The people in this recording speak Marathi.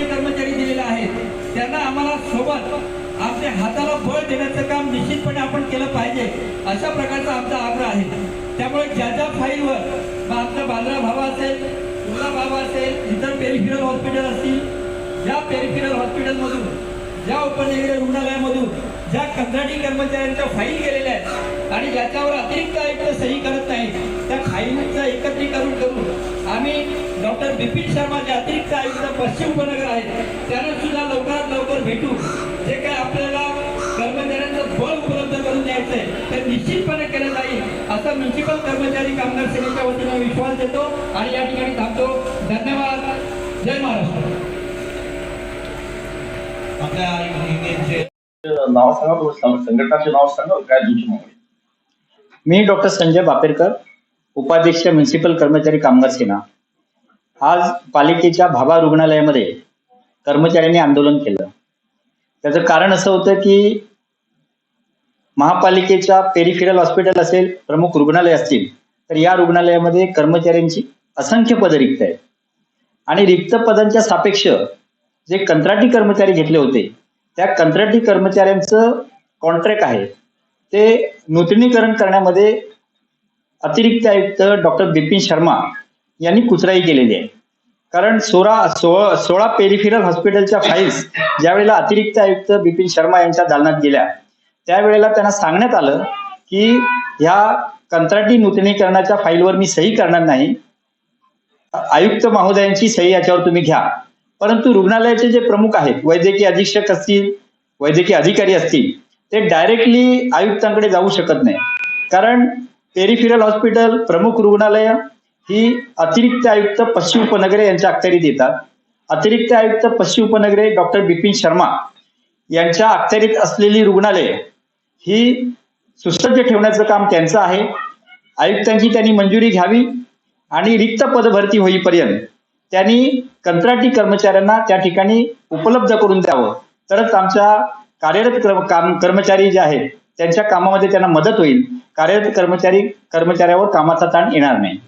कंत्राटी कर्मचारी दिलेले आहेत त्यांना आम्हाला सोबत आपल्या हाताला बळ देण्याचं काम निश्चितपणे आपण केलं पाहिजे. अशा प्रकारचा आमचा आग्रह आहे. त्यामुळे ज्या ज्या फाईलवर मग आमचा बांद्रा भावा असेल उर्ला भावा असेल इतर पेरिफिरल हॉस्पिटल असतील ज्या पेरिफिरल हॉस्पिटलमधून ज्या उपनगरीय रुग्णालयामधून ज्या कंत्राटी कर्मचाऱ्यांच्या फाईल गेलेल्या आहेत आणि ज्याच्यावर अतिरिक्त आयुक्त सही करत नाही त्या फाईलचं एकत्रीकरण करून आम्ही डॉक्टर बिपिन शर्मा जे अतिरिक्त आयुक्त पश्चिम उपनगर आहेत त्यांना सुद्धा लवकरात लवकर भेटू. जे काय आपल्याला कर्मचाऱ्यांचं बळ उपलब्ध करून द्यायचं आहे ते निश्चितपणे केलं जाईल असा म्युन्सिपल कर्मचारी कामगार सेनेच्या वतीने विश्वास देतो आणि या ठिकाणी थांबतो. धन्यवाद. जय महाराष्ट्र. आपल्या युनियनचे नाव सांगा संघटनाचे नाव सांगा काय तुमची मागणी मी डॉक्टर संजय बापेरकर उपाध्यक्ष म्युन्सिपल कर्मचारी कामगार सेना. आज पालिकेच्या भाभा रुग्णालयामध्ये कर्मचाऱ्यांनी आंदोलन केलं. त्याचं कारण असं होतं की महापालिकेच्या पेरिफिरल हॉस्पिटल असेल प्रमुख रुग्णालय असतील तर या रुग्णालयामध्ये कर्मचाऱ्यांची असंख्य पदं रिक्त आहेत. आणि रिक्त पदांच्या सापेक्ष जे कंत्राटी कर्मचारी घेतले होते त्या कंत्राटी कर्मचाऱ्यांचं कॉन्ट्रॅक्ट आहे. ते नूतनीकरण करण्यामध्ये अतिरिक्त आयुक्त डॉक्टर बिपिन शर्मा यांनी कुचराई केलेली आहे. कारण सोळा सोळा सोळा पेरिफिरल हॉस्पिटलच्या फाईल्स ज्यावेळेला अतिरिक्त आयुक्त बिपिन शर्मा यांच्या दालनात गेल्या त्यावेळेला त्यांना सांगण्यात आलं की ह्या कंत्राटी नूतनीकरणाच्या फाईलवर मी सही करणार नाही. आयुक्त महोदयांची सही याच्यावर तुम्ही घ्या. परंतु रुग्णालयाचे जे प्रमुख आहेत वैद्यकीय अधीक्षक असतील वैद्यकीय अधिकारी असतील ते डायरेक्टली आयुक्तांकडे जाऊ शकत नाही. कारण पेरिफिरल हॉस्पिटल प्रमुख रुग्णालय ही अतिरिक्त आयुक्त पश्चिम उपनगरे यांच्या अखत्यारीत येतात. अतिरिक्त आयुक्त पश्चिम उपनगरे डॉक्टर बिपिन शर्मा यांच्या अखत्यारीत असलेली रुग्णालय ही सुसज्ज ठेवण्याचं काम त्यांचं आहे. आयुक्तांची त्यांनी मंजुरी घ्यावी आणि रिक्त पदभरती होईपर्यंत त्यांनी कंत्राटी कर्मचाऱ्यांना त्या ठिकाणी उपलब्ध करून द्यावं. तरच आमच्या कार्यरत काम कर्मचारी जे आहेत त्यांच्या कामामध्ये त्यांना मदत होईल. कार्यरत कर्मचारी कर्मचाऱ्यावर कामाचा ताण येणार नाही.